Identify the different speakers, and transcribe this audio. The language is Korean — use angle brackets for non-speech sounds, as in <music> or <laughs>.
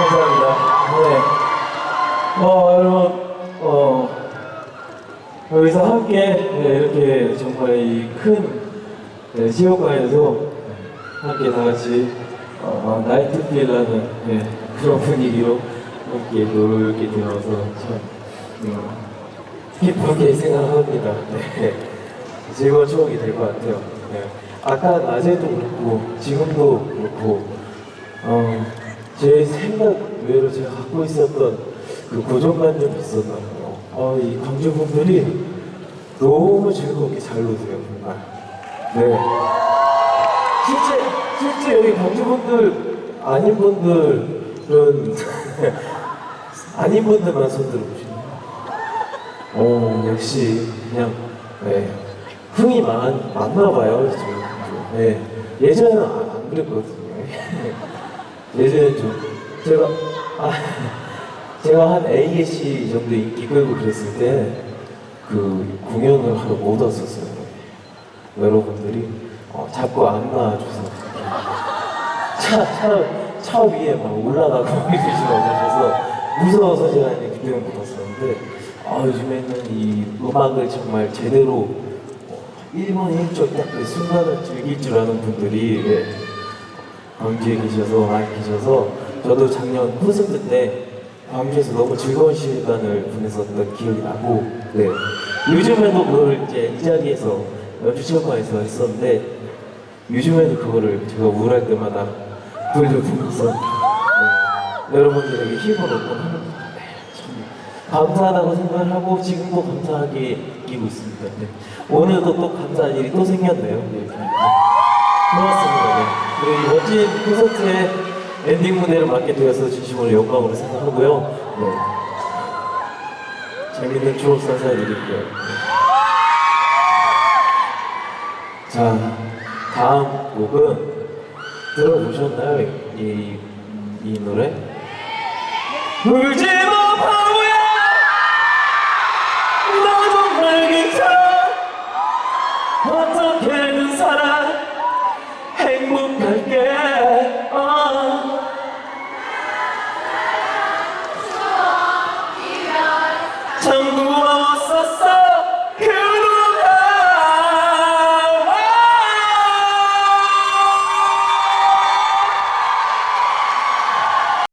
Speaker 1: 감사합니다. 네. 어, 여러분, 어, 여기서 함께 네, 이렇게 정말 이큰 네, 지옥과에서 함께 다 같이 어, 나이트 필라는 네, 그런 분위기로 함께 놀게 되어서 참 음, 기쁘게 생각합니다. 네. 즐거운 추억이 될 것 같아요. 네. 아까 낮에도 그렇고 지금도 그렇고 어, 제 생각 외로 제가 갖고 있었던 그 고정관념이 있었나요? 어, 이 광주 분들이 너무 즐겁게 잘 노세요, 정말. 네. 실제, 실제 여기 광주 분들, 아닌 분들은, <laughs> 아닌 분들만 손 들어보시네요. 어, 역시, 그냥, 네. 흥이 많, 많나 봐요, 지금. 네. 예전에는 안, 안 그랬거든요. 예전에 좀 제가 아, 제가 한 ASC 정도 인기 끌고 그랬을 때 그 공연을 하러 못 왔었어요. 여러분들이 어, 자꾸 안 나와줘서 차, 차, 차 위에 막 올라가고 <laughs> 오셔서 무서워서 제가 이제 그때는 못 왔었는데 아, 요즘에는 이 음악을 정말 제대로 어, 1분 1초 딱그 순간을 즐길 줄 아는 분들이 예, 광주에 계셔서 많이 계셔서 저도 작년 콘서트 때 광주에서 너무 즐거운 시간을 보냈었던 기억이 나고 네 요즘에도 그걸 이제 이 자리에서 연주 체험관에서 했었는데 요즘에도 그거를 제가 우울할 때마다 돌려보면서 네, 여러분들에게 힘을 얻고 네, 참 감사하다고 생각을 하고 지금도 감사하게 느끼고 있습니다. 네. 오늘도 또 감사한 일이 또 생겼네요. 네. 고맙습니다. 네. 그리고 이 멋진 콘서트의 엔딩 무대를 맡게 되어서 진심으로 영광으로 생각하고요. 네. 재밌는 추억 선사해드릴게요. 네. 자, 다음 곡은 들어보셨나요? 이, 이 노래? 울지마 바보